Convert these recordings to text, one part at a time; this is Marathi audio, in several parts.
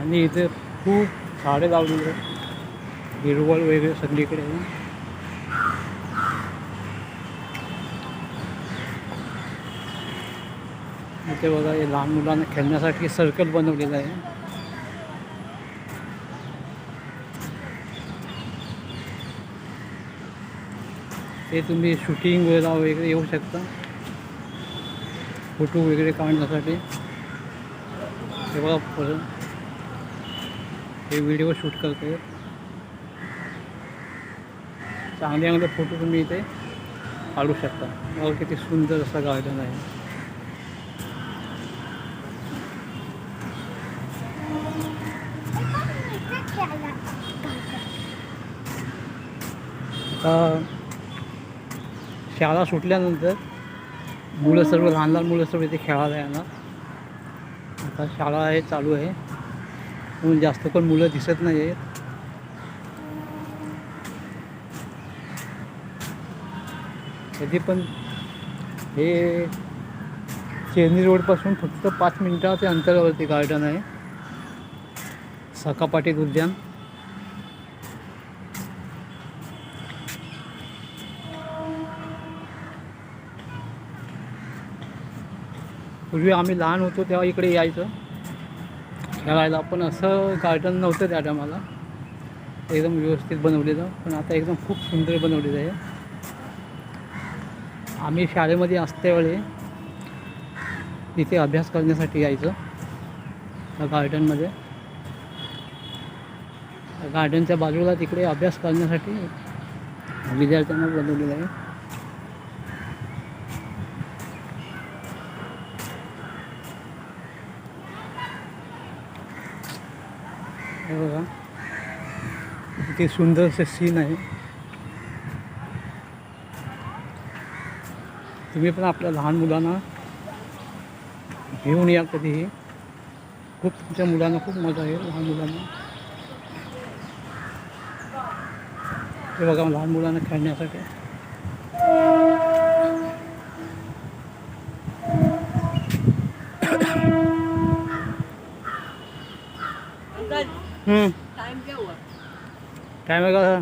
आणि इथे खूप झाडे लावलेली आहेत. हिरवळ वगैरे सगळीकडे आहे. इथे बघा हे लहान मुलांना खेळण्यासाठी सर्कल बनवलेलं आहे. ते तुम्ही शूटिंग वेळेला वगैरे येऊ शकता. फोटो वगैरे काढण्यासाठी. हे बघा परत हे व्हिडिओ शूट करते चांगले चांगले फोटो तुम्ही इथे काढू शकता. बघा किती सुंदर असं गार्डन आहे. शाळा सुटल्यानंतर मुलं सर्व लहान लहान मुलं सर्व इथे खेळायला येणार. आता शाळा आहे चालू आहे. म्हणून जास्त पण मुलं दिसत नाही आहेत. कधी पण हे चेन्नी रोडपासून फक्त पाच मिनटाच्या अंतरावरती गार्डन आहे. सकापाटीत उद्यान. पूर्वी आम्ही लहान होतो तेव्हा इकडे यायचं. खेळायला पण असं गार्डन नव्हतं त्या टायमाला एकदम व्यवस्थित बनवलेलं पण आता एकदम खूप सुंदर बनवलेलं आहे. आम्ही शाळेमध्ये असतेवेळी तिथे अभ्यास करण्यासाठी यायचं. त्या गार्डनमध्ये गार्डनच्या बाजूला तिकडे अभ्यास करण्यासाठी विद्यार्थ्यांना बनवलेलं आहे. हे बघा. किती सुंदरसे सीन आहे. तुम्ही आपल्या लहान मुलांना घेऊन या कधीही. खूप तुमच्या मुलांना खूप मज़ा येईल, लहान मुलांना. हे बघा, लहान मुलांना खेळण्यासाठी. हम्म. टाईम आहे का?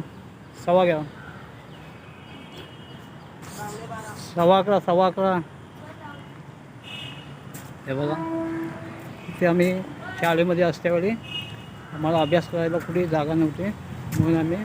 सव्वा घ्या सव्वा अकरा सव्वा अकरा. हे बघा. तिथे आम्ही शाळेमध्ये असल्यावेळी आम्हाला अभ्यास करायला कुठे जागा नव्हती. म्हणून आम्ही